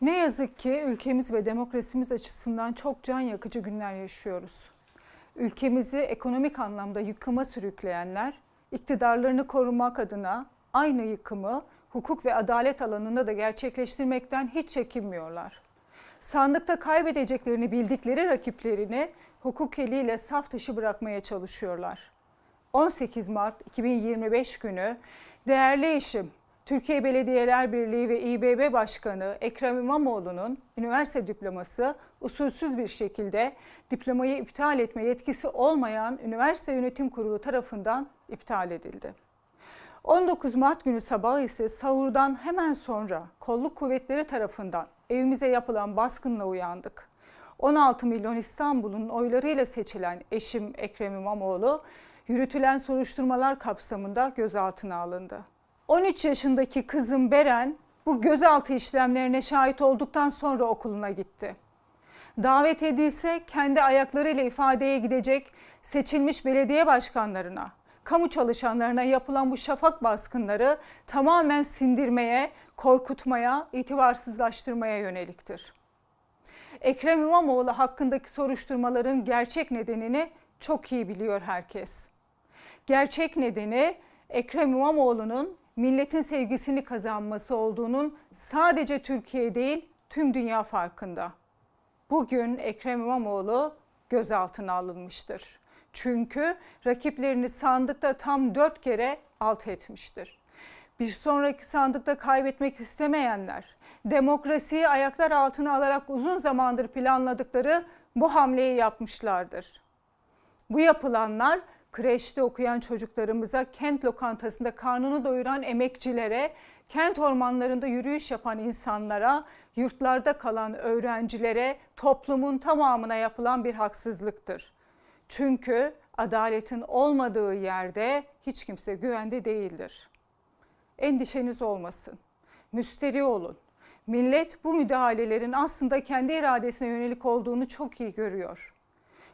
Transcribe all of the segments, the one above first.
Ne yazık ki ülkemiz ve demokrasimiz açısından çok can yakıcı günler yaşıyoruz. Ülkemizi ekonomik anlamda yıkıma sürükleyenler, iktidarlarını korumak adına aynı yıkımı hukuk ve adalet alanında da gerçekleştirmekten hiç çekinmiyorlar. Sandıkta kaybedeceklerini bildikleri rakiplerini hukuk eliyle saf dışı bırakmaya çalışıyorlar. 18 Mart 2025 günü değerli eşim Türkiye Belediyeler Birliği ve İBB Başkanı Ekrem İmamoğlu'nun üniversite diploması usulsüz bir şekilde diplomayı iptal etme yetkisi olmayan Üniversite Yönetim Kurulu tarafından iptal edildi. 19 Mart günü sabahı ise sahurdan hemen sonra kolluk kuvvetleri tarafından evimize yapılan baskınla uyandık. 16 milyon İstanbul'un oylarıyla seçilen eşim Ekrem İmamoğlu yürütülen soruşturmalar kapsamında gözaltına alındı. 13 yaşındaki kızım Beren bu gözaltı işlemlerine şahit olduktan sonra okuluna gitti. Davet edilse kendi ayaklarıyla ifadeye gidecek seçilmiş belediye başkanlarına, kamu çalışanlarına yapılan bu şafak baskınları tamamen sindirmeye, korkutmaya, itibarsızlaştırmaya yöneliktir. Ekrem İmamoğlu hakkındaki soruşturmaların gerçek nedenini çok iyi biliyor herkes. Gerçek nedeni Ekrem İmamoğlu'nun milletin sevgisini kazanması olduğunun sadece Türkiye değil tüm dünya farkında. Bugün Ekrem İmamoğlu gözaltına alınmıştır. Çünkü rakiplerini sandıkta tam dört kere alt etmiştir. Bir sonraki sandıkta kaybetmek istemeyenler, demokrasiyi ayaklar altına alarak uzun zamandır planladıkları bu hamleyi yapmışlardır. Bu yapılanlar kreşte okuyan çocuklarımıza, kent lokantasında karnını doyuran emekçilere, kent ormanlarında yürüyüş yapan insanlara, yurtlarda kalan öğrencilere, toplumun tamamına yapılan bir haksızlıktır. Çünkü adaletin olmadığı yerde hiç kimse güvende değildir. Endişeniz olmasın. Müsteri olun. Millet bu müdahalelerin aslında kendi iradesine yönelik olduğunu çok iyi görüyor.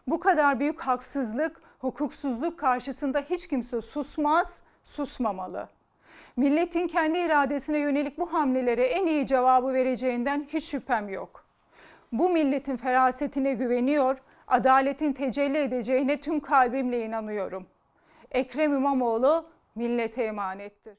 Bu kadar büyük haksızlık, hukuksuzluk karşısında hiç kimse susmaz, susmamalı. Milletin kendi iradesine yönelik bu hamlelere en iyi cevabı vereceğinden hiç şüphem yok. Bu milletin ferasetine güveniyor, adaletin tecelli edeceğine tüm kalbimle inanıyorum. Ekrem İmamoğlu millete emanettir.